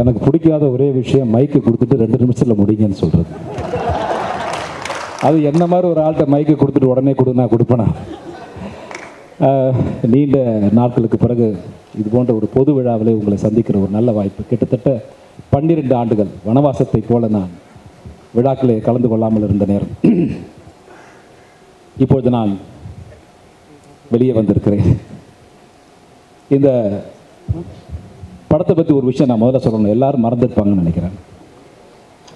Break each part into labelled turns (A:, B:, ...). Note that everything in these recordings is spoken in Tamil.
A: எனக்கு பிடிக்காத ஒரே விஷயம் மைக்கு கொடுத்துட்டு ரெண்டு நிமிஷத்தில் முடிங்கன்னு சொல்கிறது அது என்ன மாதிரி ஒரு ஆள்கிட்ட மைக்கு கொடுத்துட்டு உடனே கொடு நான் கொடுப்பேனா? நீண்ட நாட்களுக்கு பிறகு இது போன்ற ஒரு பொது விழாவிலே உங்களை சந்திக்கிற ஒரு நல்ல வாய்ப்பு. கிட்டத்தட்ட பன்னிரெண்டு ஆண்டுகள் வனவாசத்தை போல நான் விழாக்களே கலந்து கொள்ளாமல் இருந்த நேரம். இப்பொழுது நான் வெளியே வந்திருக்கிறேன். இந்த படத்தை பற்றி ஒரு விஷயம் நான் முதல்ல சொல்லணும். எல்லாரும் மறந்துருப்பாங்கன்னு நினைக்கிறேன்.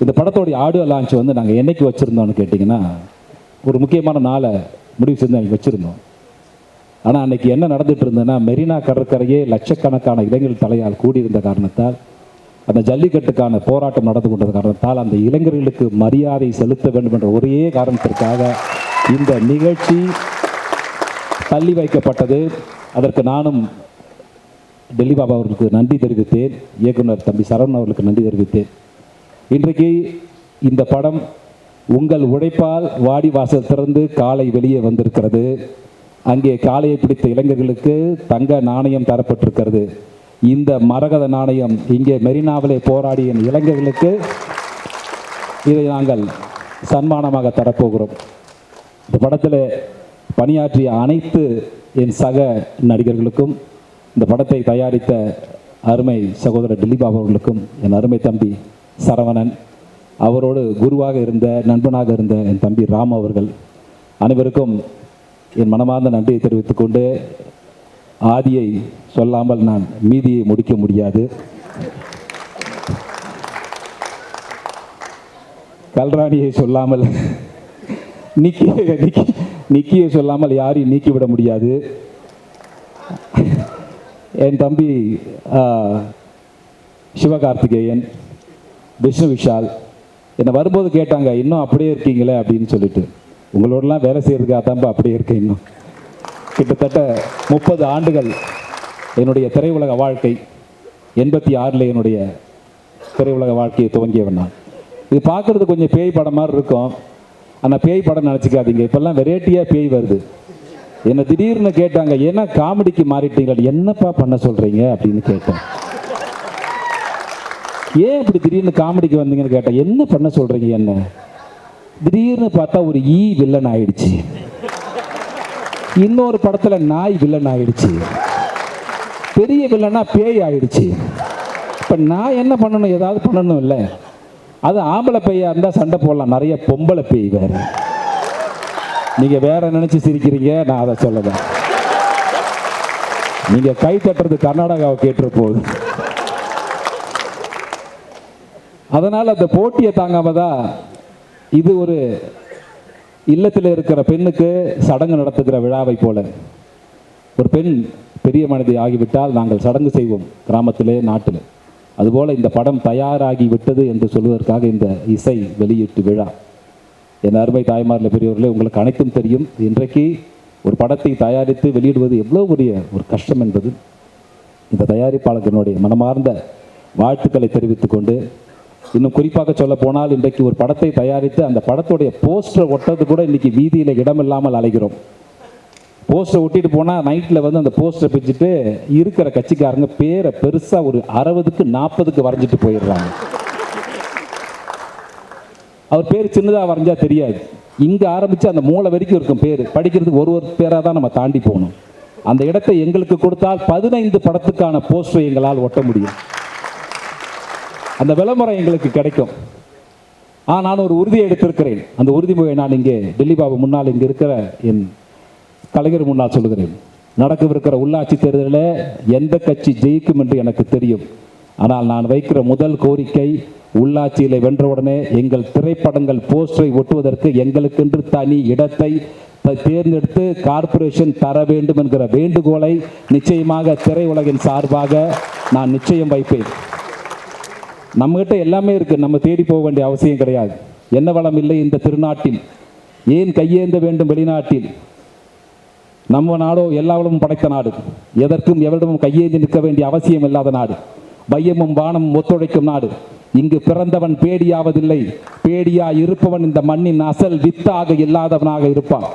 A: இந்த படத்தோடைய ஆடியோ லான்ச் வந்து நாங்கள் என்னைக்கு வச்சுருந்தோம்னு கேட்டிங்கன்னா ஒரு முக்கியமான நாளை முடிவு செஞ்சு அன்றைக்கி வச்சுருந்தோம். ஆனால் அன்னைக்கு என்ன நடந்துகிட்டு இருந்ததுன்னா மெரினா கடற்கரையே லட்சக்கணக்கான இளைஞர்கள் தலையால் கூடியிருந்த காரணத்தால் அந்த ஜல்லிக்கட்டுக்கான போராட்டம் நடந்து கொண்டது காரணத்தால் அந்த இளைஞர்களுக்கு மரியாதை செலுத்த வேண்டும் என்ற ஒரே காரணத்திற்காக இந்த நிகழ்ச்சி தள்ளி வைக்கப்பட்டது. அதற்கு நானும் டெல்லி பாபா அவர்களுக்கு நன்றி தெரிவித்தேன். இயக்குனர் தம்பி சரவணன் அவர்களுக்கு நன்றி தெரிவித்தேன். இன்றைக்கு இந்த படம் உங்கள் உழைப்பால் வாடி வாசல் திறந்து காலை வெளியே வந்திருக்கிறது. அங்கே காளையை பிடித்த இளைஞர்களுக்கு தங்க நாணயம் தரப்பட்டிருக்கிறது. இந்த மரகத நாணயம் இங்கே மெரினாவிலே போராடிய இளைஞர்களுக்கு இதை நாங்கள் சன்மானமாக தரப்போகிறோம். இந்த படத்தில் பணியாற்றிய அனைத்து என் சக நடிகர்களுக்கும் இந்த படத்தை தயாரித்த அருமை சகோதரர் திலீப் அவர்களுக்கும் என் அருமை தம்பி சரவணன் அவரோடு குருவாக இருந்த நண்பனாக இருந்த என் தம்பி ராம் அவர்கள் அனைவருக்கும் என் மனமார்ந்த நன்றியை தெரிவித்துக் கொண்டு ஆதியை சொல்லாமல் நான் மீதியை முடிக்க முடியாது. கல்ராணியை சொல்லாமல் நிக்கிய நிக்கி நிக்கியை சொல்லாமல் யாரையும் நீக்கிவிட முடியாது. என் தம்பி சிவகார்த்திகேயன் விஷ்ணு விஷால் என்னை வரும்போது கேட்டாங்க இன்னும் அப்படியே இருக்கீங்களே? அப்படின்னு சொல்லிட்டு. உங்களோடலாம் வேலை செய்கிறதுக்காக தான்ப்பா அப்படியே இருக்கேன் இன்னும். கிட்டத்தட்ட முப்பது ஆண்டுகள் என்னுடைய திரையுலக வாழ்க்கை எண்பத்தி ஆறில் என்னுடைய திரையுலக வாழ்க்கையை துவங்கியவன் நான். இது பார்க்குறது கொஞ்சம் பேய் படம் மாதிரி இருக்கும். ஆனால் பேய் படம் நினச்சிக்காதீங்க. இப்போல்லாம் வெரைட்டியாக பேய் வருது. என்னை திடீர்னு கேட்டாங்க ஏன்னா காமெடிக்கு மாறிட்டீங்களா என்னப்பா பண்ண சொல்கிறீங்க அப்படின்னு கேட்டேன். ஏன் இப்படி திடீர்னு காமெடிக்கு வந்தீங்கன்னு கேட்டேன் என்ன பண்ண சொல்கிறீங்க என்ன? திடீர்னு பார்த்தா ஒரு e ஈ வில்லன் ஆயிடுச்சு. இன்னொரு படத்தில் நாய் வில்லன் ஆயிடுச்சு. பெரிய வில்லனா பேய் ஆயிடுச்சு. இப்போ நான் என்ன பண்ணணும்? ஏதாவது பண்ணணும் இல்லை. அது ஆம்பளை பேயா இருந்தால் சண்டை போடலாம். நிறைய பொம்பளை பேய் வேறு. நீங்கள் வேற நினச்சி சிரிக்கிறீங்க நான் அதை சொல்லலை. நீங்கள் கை தட்டுறது கர்நாடகாவை கேட்டுற போகுது அதனால் அந்த போட்டியை தாங்காம தான் இது ஒரு இல்லத்தில் இருக்கிற பெண்ணுக்கு சடங்கு நடத்துகிற விழாவை போல. ஒரு பெண் பெரிய மனிதி ஆகிவிட்டால் நாங்கள் சடங்கு செய்வோம் கிராமத்திலே நாட்டில். அதுபோல இந்த படம் தயாராகி விட்டது என்று சொல்வதற்காக இந்த இசை வெளியீட்டு விழா. என் அருமை தாய்மாரில் பெரியவர்களே உங்களுக்கு அனைத்தும் தெரியும். இன்றைக்கு ஒரு படத்தை தயாரித்து வெளியிடுவது எவ்வளோ பெரிய ஒரு கஷ்டம் என்பது. இந்த தயாரிப்பாளர்களுடைய மனமார்ந்த வாழ்த்துக்களை தெரிவித்துக் கொண்டு இன்னும் குறிப்பாக சொல்ல போனால் இன்றைக்கு ஒரு படத்தை தயாரித்து அந்த படத்துடைய போஸ்டர் ஒட்டது கூட இன்றைக்கி வீதியில் இடமில்லாமல் அலைகிறோம். போஸ்டர் ஒட்டிட்டு போனால் நைட்டில் வந்து அந்த போஸ்டரை பிச்சுட்டு இருக்கிற கட்சிக்காரங்க பேரை பெருசாக ஒரு அறுபதுக்கு நாற்பதுக்கு வரைஞ்சிட்டு போயிடுறாங்க. அவர் பேர் சின்னதாக வரைஞ்சா தெரியாது. இங்கே ஆரம்பித்து அந்த மூளை வரைக்கும் இருக்கும் பேர். படிக்கிறதுக்கு ஒரு ஒரு பேராக தான் நம்ம தாண்டி போகணும். அந்த இடத்தை எங்களுக்கு கொடுத்தால் பதினைந்து படத்துக்கான போஸ்டரை எங்களால் ஒட்ட முடியும். அந்த விளம்பரம் எங்களுக்கு கிடைக்கும். ஆ நான் ஒரு உறுதியை எடுத்திருக்கிறேன். அந்த உறுதிமொழியை நான் இங்கே டெல்லி பாபு முன்னால் இங்கே இருக்கிற என் கலைஞர் முன்னால் சொல்லுகிறேன். நடக்கவிருக்கிற உள்ளாட்சி தேர்தலில் எந்த கட்சி ஜெயிக்கும் என்று எனக்கு தெரியும். ஆனால் நான் வைக்கிற முதல் கோரிக்கை உள்ளாட்சியில் வென்றவுடனே எங்கள் திரைப்படங்கள் போஸ்டரை ஒட்டுவதற்கு எங்களுக்கென்று தனி இடத்தை தேர்ந்தெடுத்து கார்ப்பரேஷன் தர வேண்டும் என்கிற வேண்டுகோளை நிச்சயமாக திரையுலகின் சார்பாக நான் நிச்சயம் வைப்பேன். நம்மகிட்ட எல்லாமே இருக்கு. நம்ம தேடி போக வேண்டிய அவசியம் கிடையாது. என்ன வளம் இல்லை இந்த திருநாட்டில். ஏன் கையேந்த வேண்டும் வெளிநாட்டில்? நம்ம நாடோ எல்லா வளமும் படைத்த நாடு. எதற்கும் எவரிடமும் கையேந்தி நிற்க வேண்டிய அவசியம் இல்லாத நாடு. வையமும் வானமும் ஒத்துழைக்கும் நாடு. இங்கு பிறந்தவன் பேடியாவதில்லை. பேடியா இருப்பவன் இந்த மண்ணின் அசல் வித்தாக இல்லாதவனாக இருப்பான்.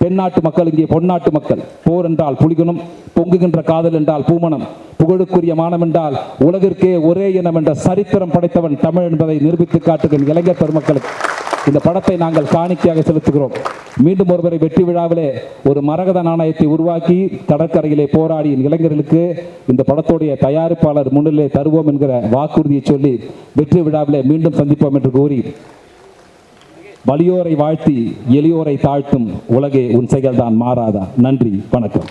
A: தென்னாட்டு மக்கள் இங்கே பொன்னாட்டு மக்கள். போர் என்றால் புலிகுணம் பொங்குகின்ற காதல் என்றால் பூமணம். புகழுக்குரிய மானம் என்றால் உலகிற்கே ஒரே இனம் என்ற சரித்திரம் படைத்தவன் தமிழ் என்பதை நிரூபித்து காட்டுகின்ற இளைஞர் பெருமக்களுக்கு இந்த படத்தை நாங்கள் காணிக்கையாக செலுத்துகிறோம். மீண்டும் ஒருவரை வெற்றி விழாவிலே ஒரு மரகத நாணயத்தை உருவாக்கி கடற்கரையிலே போராடிய இளைஞர்களுக்கு இந்த படத்துடைய தயாரிப்பாளர் முன்னிலை தருவோம் என்கிற வாக்குறுதியை சொல்லி வெற்றி விழாவிலே மீண்டும் சந்திப்போம் என்று கூறி வலியோரை வாழ்த்தி எளியோரை தாழ்த்தும் உலகே உன் செயல்தான் மாறாதா? நன்றி வணக்கம்.